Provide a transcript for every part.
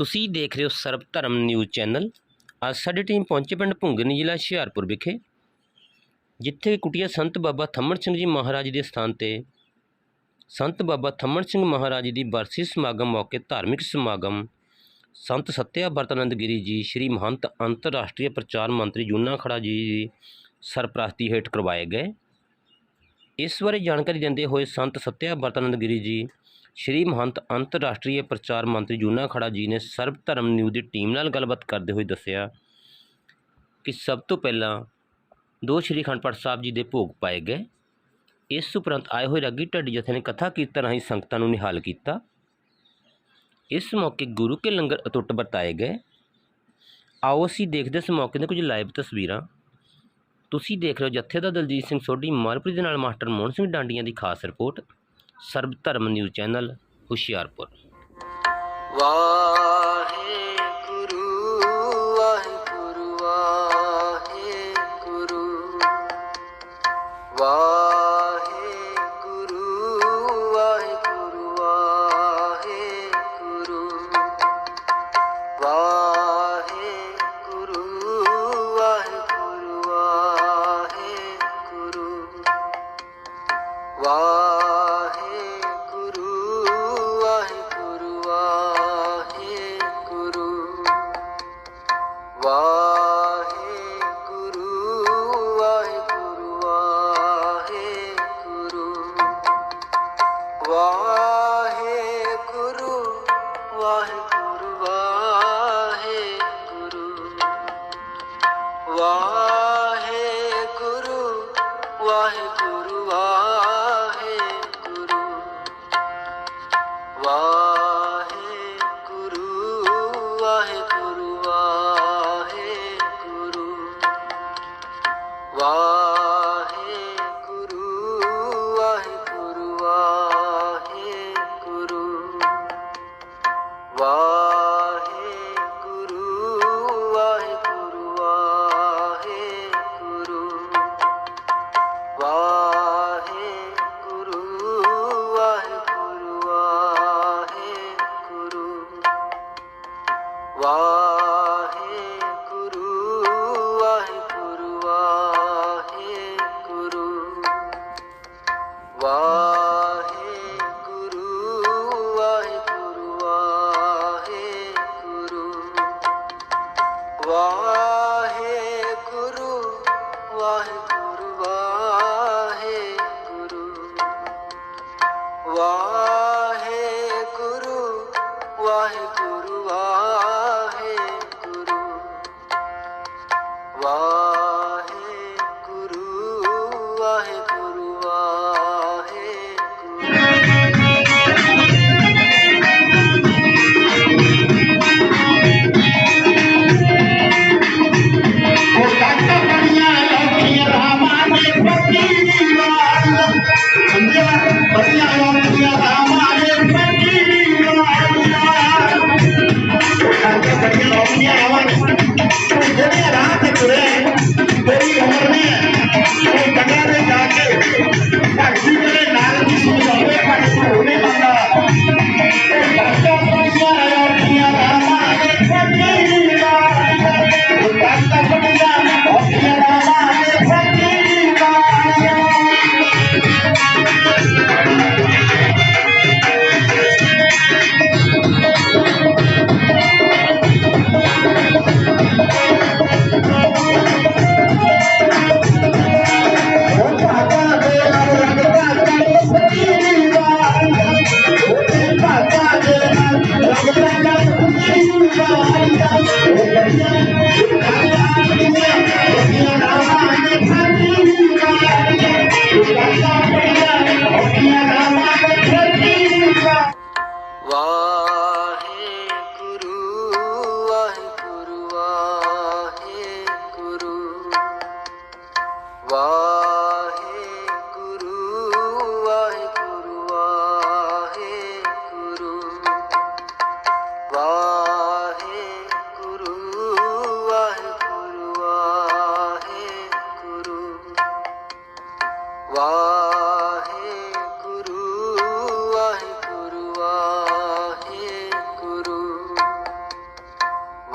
ਤੁਸੀਂ ਦੇਖ ਰਹੇ ਹੋ ਸਰਬ ਧਰਮ ਨਿਊਜ਼ ਚੈਨਲ। ਅੱਜ ਸਾਡੀ ਟੀਮ ਪਹੁੰਚੇ ਪਿੰਡ ਭੁੰਗਨੀ ਜ਼ਿਲ੍ਹਾ ਹੁਸ਼ਿਆਰਪੁਰ ਵਿਖੇ, ਜਿੱਥੇ ਕੁਟੀਆ ਸੰਤ ਬਾਬਾ ਥੰਮਣ ਸਿੰਘ ਜੀ ਮਹਾਰਾਜ ਦੇ ਸਥਾਨ ਤੇ ਸੰਤ ਬਾਬਾ ਥੰਮਣ ਸਿੰਘ ਮਹਾਰਾਜ ਦੀ ਬਰਸੀ ਸਮਾਗਮ ਮੌਕੇ ਧਾਰਮਿਕ ਸਮਾਗਮ ਸੰਤ ਸੱਤਿਆ ਵਰਤਾਨੰਦ ਗਿਰੀ ਜੀ, ਸ਼੍ਰੀ ਮਹੰਤ ਅੰਤਰਰਾਸ਼ਟਰੀ ਪ੍ਰਚਾਰ ਮੰਤਰੀ ਜੂਨਾ ਖੜਾ ਜੀ ਦੀ ਸਰਪ੍ਰਸਤੀ ਹੇਠ ਕਰਵਾਏ ਗਏ। ਇਸ ਬਾਰੇ ਜਾਣਕਾਰੀ ਦਿੰਦੇ ਹੋਏ ਸੰਤ ਸਤਿਆ ਵਰਤਾਨੰਦ ਗਿਰੀ ਜੀ, ਸ਼੍ਰੀ ਮਹੰਤ ਅੰਤਰਰਾਸ਼ਟਰੀ ਪ੍ਰਚਾਰ ਮੰਤਰੀ ਜੂਨਾ ਖੜਾ ਜੀ ਨੇ ਸਰਬ ਧਰਮ ਨਿਊਜ਼ ਦੀ ਟੀਮ ਨਾਲ ਗੱਲਬਾਤ ਕਰਦੇ ਹੋਏ ਦੱਸਿਆ ਕਿ ਸਭ ਤੋਂ ਪਹਿਲਾਂ ਦੋ ਸ਼੍ਰੀ ਅਖੰਡ ਪਾਠ ਸਾਹਿਬ ਜੀ ਦੇ ਭੋਗ ਪਾਏ ਗਏ। ਇਸ ਉਪਰੰਤ ਆਏ ਹੋਏ ਰਾਗੀ ਢੱਡੀ ਜਥੇ ਨੇ ਕਥਾ ਕੀਰਤਨ ਰਾਹੀਂ ਸੰਗਤਾਂ ਨੂੰ ਨਿਹਾਲ ਕੀਤਾ। ਇਸ ਮੌਕੇ ਗੁਰੂ ਕੇ ਲੰਗਰ ਅਟੁੱਟ ਵਰਤਾਏ ਗਏ। ਆਓ ਅਸੀਂ ਦੇਖਦੇ ਇਸ ਮੌਕੇ ਦੀਆਂ ਕੁਝ ਲਾਈਵ ਤਸਵੀਰਾਂ। ਤੁਸੀਂ ਦੇਖ ਰਹੇ ਹੋ ਜੱਥੇ ਦਾ ਦਲਜੀਤ ਸਿੰਘ ਸੋਢੀ ਮਾਲਪੁਰੀ ਦੇ ਨਾਲ ਮਾਸਟਰ ਮੋਹਨ ਸਿੰਘ ਡਾਂਡੀਆਂ ਦੀ ਖਾਸ ਰਿਪੋਰਟ ਸਰਬ ਧਰਮ ਨਿਊਜ਼ ਚੈਨਲ ਹੁਸ਼ਿਆਰਪੁਰ। ਵਾਹਿਗੁਰੂ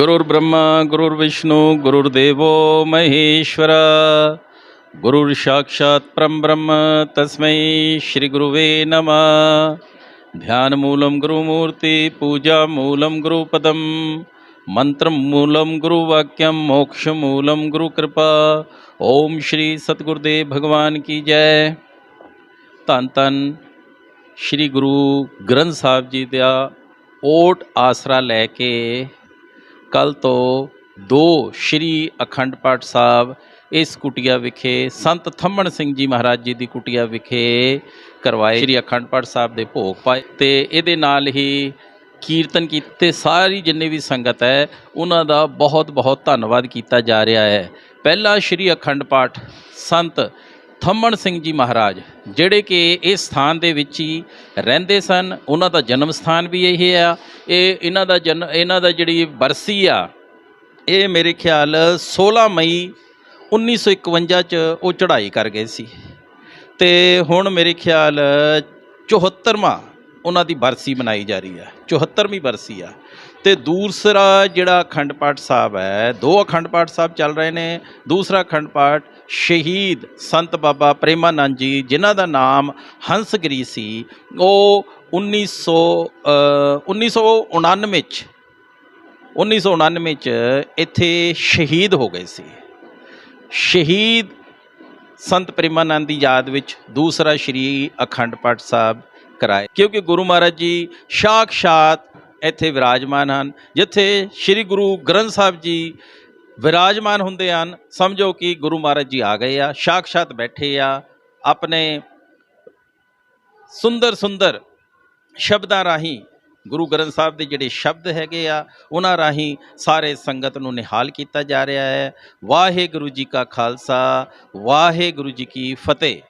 गुरुर्ब्रह्मा गुरुर्विष्णु गुरुर्देवो महेश्वर। गुरुर् साक्षात परम ब्रह्म, तस्मै श्री गुरुवे नमः। ध्यान मूलम गुरुमूर्ति पूजा मूलम गुरुपदम मंत्र मूलम गुरुवाक्यम मोक्ष मूलम गुरुकृपा ओम श्री सतगुरुदेव भगवान की जय। तन तन श्री गुरु ग्रंथ साहब जी दिया ओट आसरा लेके ਕੱਲ ਤੋਂ ਦੋ ਸ਼੍ਰੀ ਅਖੰਡ ਪਾਠ ਸਾਹਿਬ ਇਸ ਕੁਟੀਆ ਵਿਖੇ ਸੰਤ ਥੰਮਣ ਸਿੰਘ ਜੀ ਮਹਾਰਾਜ ਜੀ ਦੀ ਕੁਟੀਆ ਵਿਖੇ ਕਰਵਾਏ। ਸ਼੍ਰੀ ਅਖੰਡ ਪਾਠ ਸਾਹਿਬ ਦੇ ਭੋਗ ਪਾਏ ਤੇ ਇਹਦੇ ਨਾਲ ਹੀ ਕੀਰਤਨ ਕੀਤੇ। ਸਾਰੀ ਜਿੰਨੇ ਵੀ ਸੰਗਤ ਹੈ, ਉਹਨਾਂ ਦਾ ਬਹੁਤ ਬਹੁਤ ਧੰਨਵਾਦ ਕੀਤਾ ਜਾ ਰਿਹਾ ਹੈ। ਪਹਿਲਾ ਸ਼੍ਰੀ ਅਖੰਡ ਪਾਠ ਸੰਤ ਥੰਮਣ ਸਿੰਘ ਜੀ ਮਹਾਰਾਜ, ਜਿਹੜੇ ਕਿ ਇਸ ਸਥਾਨ ਦੇ ਵਿੱਚ ਹੀ ਰਹਿੰਦੇ ਸਨ, ਉਹਨਾਂ ਦਾ ਜਨਮ ਸਥਾਨ ਵੀ ਇਹ ਆ। ਇਹ ਇਹਨਾਂ ਦਾ ਜਨ, ਇਹਨਾਂ ਦਾ ਜਿਹੜੀ ਬਰਸੀ ਆ, ਇਹ ਮੇਰੇ ਖਿਆਲ 16 ਮਈ 1951 ਚ ਉਹ ਚੜ੍ਹਾਈ ਕਰ ਗਏ ਸੀ। ਤੇ ਹੁਣ ਮੇਰੇ ਖਿਆਲ 74ਵਾਂ ਉਹਨਾਂ ਦੀ ਬਰਸੀ ਮਨਾਈ ਜਾ ਰਹੀ ਆ 74ਵੀਂ ਬਰਸੀ ਆ। ਤੇ ਦੂਸਰਾ ਜਿਹੜਾ ਅਖੰਡ ਪਾਠ ਸਾਹਿਬ ਹੈ ਦੋ ਅਖੰਡ ਪਾਠ ਸਾਹਿਬ ਚੱਲ ਰਹੇ ਨੇ। ਦੂਸਰਾ ਅਖੰਡ ਪਾਠ ਸ਼ਹੀਦ ਸੰਤ ਬਾਬਾ ਪ੍ਰੇਮਾਨੰਦ ਜੀ ਜਿਨ੍ਹਾਂ ਦਾ ਨਾਮ ਹੰਸਗਿਰੀ ਸੀ ਉਹ 1900 ਅ, 1999 ਚ 1999 ਚ ਇੱਥੇ ਸ਼ਹੀਦ ਹੋ ਗਏ ਸੀ। ਸ਼ਹੀਦ ਸੰਤ ਪ੍ਰੇਮਾਨੰਦ ਦੀ ਯਾਦ ਵਿੱਚ ਦੂਸਰਾ ਸ਼੍ਰੀ ਅਖੰਡ ਪਾਠ ਸਾਹਿਬ ਕਰਾਏ। ਕਿਉਂਕਿ ਗੁਰੂ ਮਹਾਰਾਜ ਜੀ ਸਾਖਸ਼ਾਤ ਇੱਥੇ ਵਿਰਾਜਮਾਨ ਹਨ, ਜਿੱਥੇ ਸ਼੍ਰੀ ਗੁਰੂ ਗ੍ਰੰਥ ਸਾਹਿਬ ਜੀ ਵਿਰਾਜਮਾਨ ਹੁੰਦੇ ਹਨ, ਸਮਝੋ ਕਿ ਗੁਰੂ ਮਹਾਰਾਜ ਜੀ ਆ ਗਏ ਆ ਸਾਖਸ਼ਾਤ ਬੈਠੇ ਆ, ਆਪਣੇ ਸੁੰਦਰ ਸੁੰਦਰ ਸ਼ਬਦਾਂ ਰਾਹੀਂ ਗੁਰੂ ਗ੍ਰੰਥ ਸਾਹਿਬ ਦੇ ਜਿਹੜੇ ਸ਼ਬਦ ਹੈਗੇ ਆ, ਉਹਨਾਂ ਰਾਹੀਂ ਸਾਰੇ ਸੰਗਤ ਨੂੰ ਨਿਹਾਲ ਕੀਤਾ ਜਾ ਰਿਹਾ ਹੈ। ਵਾਹਿਗੁਰੂ ਜੀ ਕਾ ਖਾਲਸਾ, ਵਾਹਿਗੁਰੂ ਜੀ ਕੀ ਫਤਿਹ।